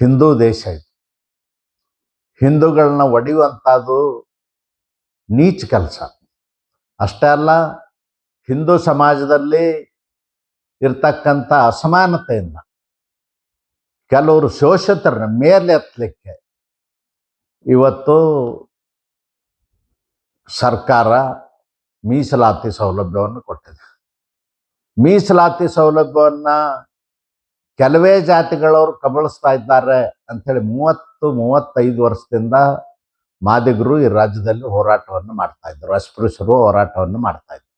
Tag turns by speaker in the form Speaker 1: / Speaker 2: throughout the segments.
Speaker 1: ಹಿಂದೂ ದೇಶ ಇದು. ಹಿಂದೂಗಳನ್ನ ಒಡೆಯುವಂಥದ್ದು ನೀಚ ಕೆಲಸ. ಅಷ್ಟೇ ಅಲ್ಲ, ಹಿಂದೂ ಸಮಾಜದಲ್ಲಿ ಇರ್ತಕ್ಕಂಥ ಅಸಮಾನತೆಯಿಂದ ಕೆಲವರು ಶೋಷಿತರನ್ನ ಮೇಲೆ ಎತ್ತಲಿಕ್ಕೆ ಇವತ್ತು ಸರ್ಕಾರ ಮೀಸಲಾತಿ ಸೌಲಭ್ಯವನ್ನು ಕೊಟ್ಟಿದೆ. ಮೀಸಲಾತಿ ಸೌಲಭ್ಯವನ್ನು ಕೆಲವೇ ಜಾತಿಗಳವರು ಕಬಳಿಸ್ತಾ ಇದ್ದಾರೆ ಅಂಥೇಳಿ ಮೂವತ್ತು, ಮೂವತ್ತೈದು ವರ್ಷದಿಂದ ಮಾದಿಗರು ಈ ರಾಜ್ಯದಲ್ಲಿ ಹೋರಾಟವನ್ನು ಮಾಡ್ತಾ ಇದ್ರು ಅಸ್ಪೃಶ್ಯರು ಹೋರಾಟವನ್ನು ಮಾಡ್ತಾ ಇದ್ರು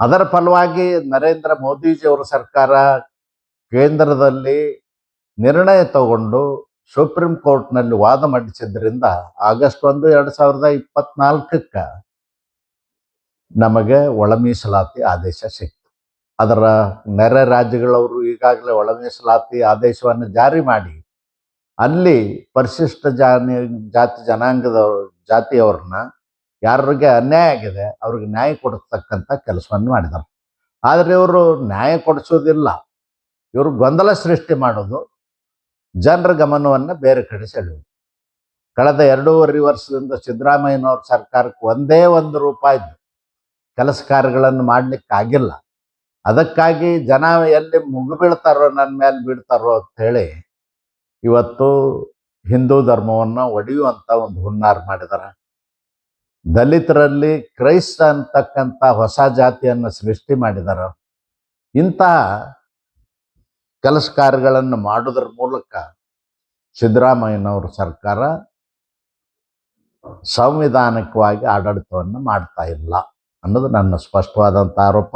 Speaker 1: ಅದರ ಫಲವಾಗಿ ನರೇಂದ್ರ ಮೋದಿಜಿಯವರ ಸರ್ಕಾರ ಕೇಂದ್ರದಲ್ಲಿ ನಿರ್ಣಯ ತಗೊಂಡು ಸುಪ್ರೀಂ ಕೋರ್ಟ್ನಲ್ಲಿ ವಾದ ಮಂಡಿಸಿದ್ರಿಂದ ಆಗಸ್ಟ್ ಒಂದು, ಎರಡು ಸಾವಿರದ ಇಪ್ಪತ್ನಾಲ್ಕಕ್ಕೆ ನಮಗೆ ಒಳ ಮೀಸಲಾತಿ ಆದೇಶ ಸಿಕ್ತು. ಅದರ ನೆರೆ ರಾಜ್ಯಗಳವರು ಈಗಾಗಲೇ ಒಳ ಮೀಸಲಾತಿ ಆದೇಶವನ್ನು ಜಾರಿ ಮಾಡಿ, ಅಲ್ಲಿ ಪರಿಶಿಷ್ಟ ಜಾನಿ, ಜಾತಿ ಜನಾಂಗದವರು, ಜಾತಿಯವ್ರನ್ನ ಯಾರಿಗೆ ಅನ್ಯಾಯ ಆಗಿದೆ ಅವ್ರಿಗೆ ನ್ಯಾಯ ಕೊಡತಕ್ಕಂಥ ಕೆಲಸವನ್ನು ಮಾಡಿದ್ದಾರೆ. ಆದರೆ ಇವರು ನ್ಯಾಯ ಕೊಡಿಸೋದಿಲ್ಲ. ಇವರು ಗೊಂದಲ ಸೃಷ್ಟಿ ಮಾಡೋದು ಜನರ ಗಮನವನ್ನು ಬೇರೆ ಕಡೆ ಸೆಳೆಯೋದು ಕಳೆದ ಎರಡೂವರೆ ವರ್ಷದಿಂದ ಸಿದ್ದರಾಮಯ್ಯನವ್ರ ಸರ್ಕಾರಕ್ಕೆ ಒಂದೇ ಒಂದು ರೂಪಾಯಿದ್ದು ಕೆಲಸ ಕಾರ್ಯಗಳನ್ನು ಮಾಡಲಿಕ್ಕೆ ಆಗಿಲ್ಲ ಅದಕ್ಕಾಗಿ ಜನ ಎಲ್ಲಿ ಮುಗಿಬೀಳ್ತಾರೋ ನನ್ನ ಮೇಲೆ ಬೀಳ್ತಾರೋ ಹೇಳಿ ಇವತ್ತು ಹಿಂದೂ ಧರ್ಮವನ್ನು ಒಡೆಯುವಂಥ ಒಂದು ಹುನ್ನಾರ ಮಾಡಿದ್ದಾರೆ ದಲಿತರಲ್ಲಿ ಕ್ರೈಸ್ತ ಅಂತಕ್ಕಂಥ ಹೊಸ ಜಾತಿಯನ್ನು ಸೃಷ್ಟಿ ಮಾಡಿದ್ದಾರೆ ಇಂತಹ ಕೆಲಸ ಕಾರ್ಯಗಳನ್ನು ಮಾಡೋದ್ರ ಮೂಲಕ ಸಿದ್ದರಾಮಯ್ಯನವ್ರ ಸರ್ಕಾರ ಸಂವಿಧಾನಿಕವಾಗಿ ಆಡಳಿತವನ್ನು ಮಾಡ್ತಾ ಇಲ್ಲ ಅನ್ನೋದು ನನ್ನ ಸ್ಪಷ್ಟವಾದಂಥ ಆರೋಪ.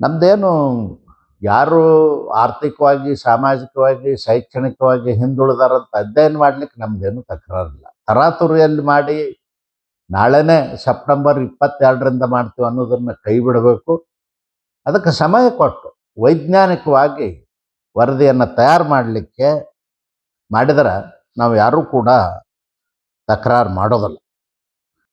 Speaker 1: ನಮ್ಮದೇನು ಯಾರು ಆರ್ಥಿಕವಾಗಿ, ಸಾಮಾಜಿಕವಾಗಿ, ಶೈಕ್ಷಣಿಕವಾಗಿ ಹಿಂದುಳಿದಾರಂತ ಅಧ್ಯಯನ ಮಾಡ್ಲಿಕ್ಕೆ ನಮ್ದೇನು ತಕರಾರಿಲ್ಲ. ತರಾತುರಿಯಲ್ಲಿ ಮಾಡಿ ನಾಳೆನೇ ಸೆಪ್ಟೆಂಬರ್ ಇಪ್ಪತ್ತೆರಡರಿಂದ ಮಾಡ್ತೀವಿ ಅನ್ನೋದನ್ನು ಕೈ ಬಿಡಬೇಕು. ಅದಕ್ಕೆ ಸಮಯ ಕೊಟ್ಟು ವೈಜ್ಞಾನಿಕವಾಗಿ ವರದಿಯನ್ನು ತಯಾರು ಮಾಡಲಿಕ್ಕೆ ಮಾಡಿದರೆ ನಾವು ಯಾರೂ ಕೂಡ ತಕರಾರು ಮಾಡೋದಲ್ಲ.